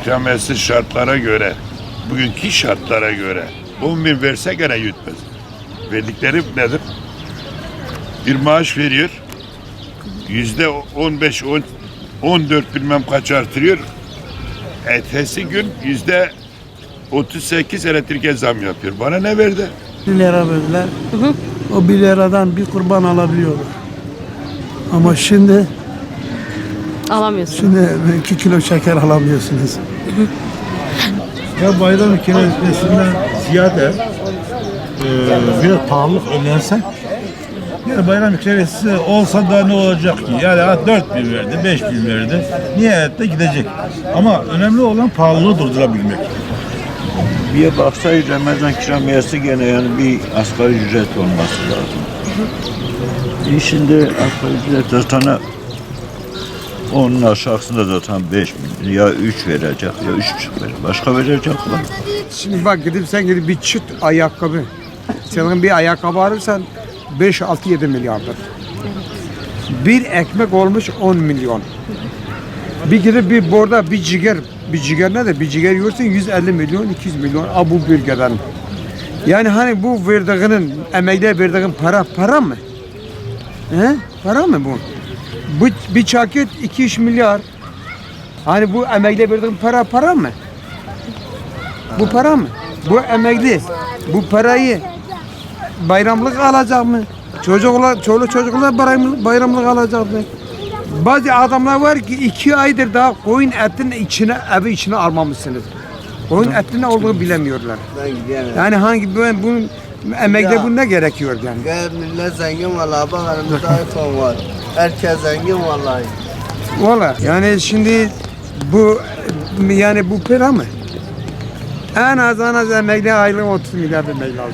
İkramiyesi şartlara göre, bugünkü şartlara göre 10 bin verse gene yutmaz. Verdikleri nedir? Bir maaş veriyor. Yüzde 15, 10, 14 bilmem kaç artırıyor. Ertesi gün yüzde 38 elektrike zam yapıyor. Bana ne verdi? 1 lira verdiler. O 1 liradan bir kurban alabiliyorlar. Ama şimdi Alamıyorsun. şimdi 2 kilo şeker alamıyorsunuz. Ya bayram kirazesinden ziyade e, biraz pahalılık önlense yani bayram kirazesi olsa da ne olacak ki? Yani ha 4 bin verdi, 5 bin verdi. Nihayette gidecek. Ama önemli olan pahalılığı durdurabilmek. Bir baksaydı Ramazan kiramiyesi gene yani bir asgari ücret olması lazım. E şimdi asgari ücret zaten onun aşağısında zaten 5 bin ya 3 verecek ya 3,5 verecek. Başka verecek mi? Şimdi bak gidip sen gidip bir çıt ayakkabı. Senin bir ayakkabı alırsan 5 6 7 milyardır. Bir ekmek olmuş 10 milyon. Bir gidip bir burada bir ciger, bir ciger ne de bir ciger yiyorsun 150 milyon 200 milyon a bölgeden. Yani hani bu verdiğinin emekliye verdiğin para para mı? He? Para mı bu? Bu bir çaket 200 milyar. Hani bu emekliye verdiğin para para mı? Bu para mı? Bu emekli. Bu parayı bayramlık alacak mı? Çocuklar, çoluk çocuklar bayramlık alacak mı? Bazı adamlar var ki iki aydır daha koyun etinin içine, evi içine almamışsınız. Koyun etinin ne olduğunu bilemiyorlar. Ben gidemem. Yani hangi bu, bunun emekli Ya. bu ne gerekiyor yani? Millet zengin vallahi bak önümüzde iPhone var. Herkes zengin vallahi. Valla yani şimdi bu yani bu para mı? En az en az emekli aylık 30 milyar emekli aldı.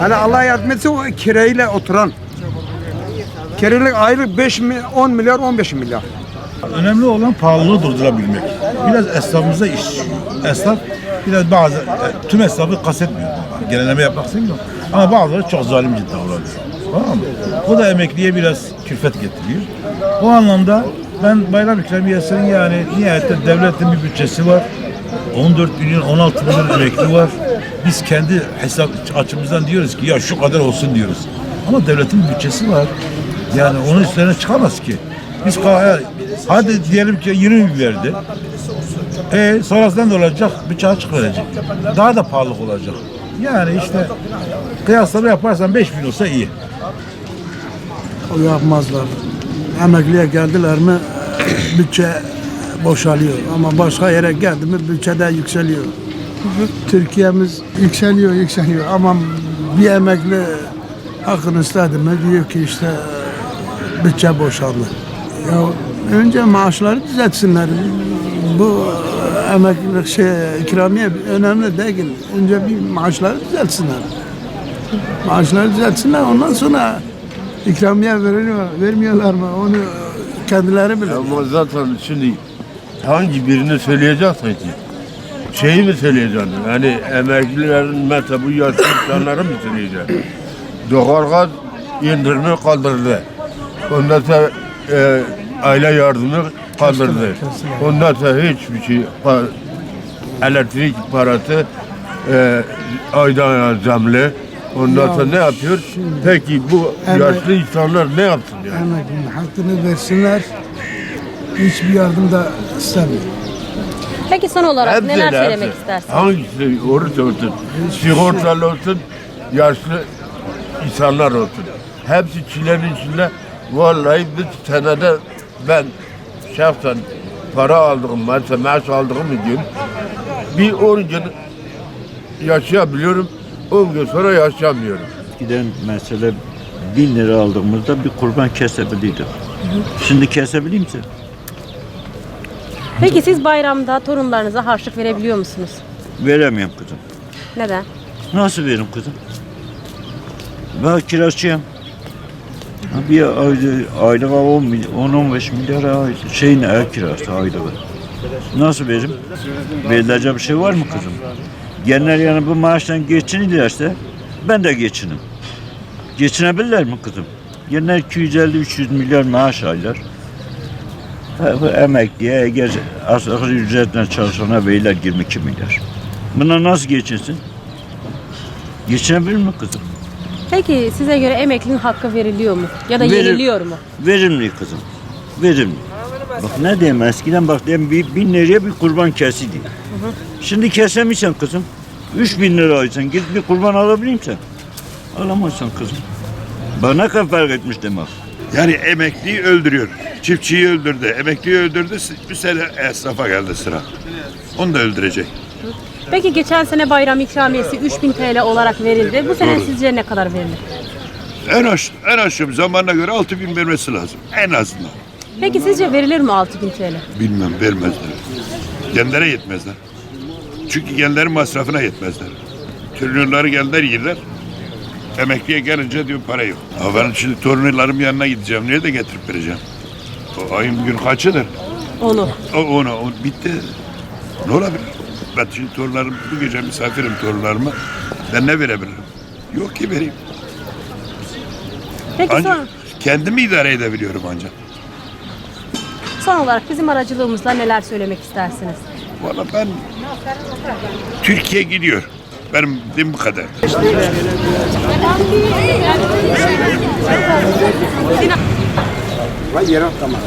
Hani Allah yardım etse o kirayla oturan. Kiralık aylık 5 mi, 10 milyar 15 milyar. Önemli olan pahalılığı durdurabilmek. Biraz esnafımıza iş. Esnaf biraz bazı, e, tüm esnafı kastetmiyor. Genelleme yapmak istemiyorum. Ama bazıları çok zalimce davranıyor. Tamam mı? Bu da emekliye biraz külfet getiriyor. O anlamda ben bayram ikramiyesinin yani nihayette devletin bir bütçesi var. 14 milyon, 16 milyon emekli var. Biz kendi hesap açımızdan diyoruz ki ya şu kadar olsun diyoruz. Ama devletin bütçesi var. Yani onun üstüne çıkamaz ki. Biz ka- hadi diyelim ki 20 bin verdi. E sonrasında ne olacak? Bütçe açık verecek. Daha da pahalı olacak. Yani işte kıyaslama yaparsan 5 bin olsa iyi. O yapmazlar. Emekliye geldiler mi bütçe boşalıyor. Ama başka yere geldi mi bütçe de yükseliyor. Türkiye'miz yükseliyor yükseliyor ama bir emekli hakkını istedi mi diyor ki işte bütçe boşaldı. Ya önce maaşları düzeltsinler. Bu emeklilik şey ikramiye önemli değil. Önce bir maaşları düzeltsinler. Maaşları düzeltsinler ondan sonra ikramiye veriliyor, vermiyorlar mı onu kendileri bilir. Ama zaten şimdi hangi birini söyleyeceksin ki? Şeyi mi söyleyeceksin? Yani emeklilerin mesela bu yaşlı insanları mı söyleyeceksin? Doğalgaz indirimi kaldırdı. Ondan sonra e, aile yardımı kaldırdı. Ondan sonra hiçbir şey pa- elektrik parası e, aydan zamlı. Ondan sonra ne yapıyor? Peki bu Emek- yaşlı insanlar ne yapsın yani? Emeklinin hakkını versinler. Hiçbir yardım da istemiyor. Peki son olarak Hepsi neler de, söylemek hepsi. istersin? Hangisi olursa olsun, sigortalı olsun, yaşlı insanlar olsun. Hepsi çilenin içinde. Vallahi bir senede ben şahsen para aldığım, mesela maaş aldığım gün bir 10 gün yaşayabiliyorum, 10 gün sonra yaşamıyorum. Giden mesela 1000 lira aldığımızda bir kurban kesebiliyorduk. Şimdi kesebilir misin? Peki siz bayramda torunlarınıza harçlık verebiliyor musunuz? Veremiyorum kızım. Neden? Nasıl veririm kızım? Ben kiracıyım. Bir ayda, aylığa 10 mily- 10-15 milyar ay, şeyin ev kirası aylığı. Nasıl veririm? Verilecek bir şey var mı kızım? Genler yani bu maaştan geçinirlerse ben de geçinim. Geçinebilirler mi kızım? Yine 250-300 milyon maaş aylar. Bu Emekliye, eğer asgari ücretle çalışana beyler 22 milyar. Buna nasıl geçinsin? Geçinebilir mi kızım? Peki size göre emeklinin hakkı veriliyor mu? Ya da Verir- yeniliyor mu? Verimli kızım. Verimli. Bak ne diyeyim eskiden bak diyeyim bir bin liraya bir kurban kesildi. Şimdi kesemiyorsun kızım. Üç bin lira alsan git bir kurban alabilir misin? Alamazsın kızım. Bana kadar fark etmiş demek. Yani emekliyi öldürüyor. Çiftçiyi öldürdü, emekliyi öldürdü. Bir sene esnafa geldi sıra. Onu da öldürecek. Peki geçen sene bayram ikramiyesi 3000 TL olarak verildi. Bu sene Doğru. sizce ne kadar verilir? En aş, en aşağı zamanına göre 6 bin vermesi lazım. En azından. Peki sizce verilir mi 6000 TL? Bilmem vermezler. Genlere yetmezler. Çünkü genlerin masrafına yetmezler. Trilyonları genler yerler. Emekliye gelince diyor para yok. Ama ben şimdi torunlarım yanına gideceğim. Nereye de getirip vereceğim? O ayın bugün kaçıdır? Onu. O ona o bitti. Ne olabilir? Ben şimdi torunlarım bu gece misafirim torunlarıma. Ben ne verebilirim? Yok ki vereyim. Peki Ancak son, kendimi idare edebiliyorum ancak. son olarak bizim aracılığımızla neler söylemek istersiniz? Valla ben Türkiye gidiyor. Benim dediğim bu kadar. Vay yaram tamam.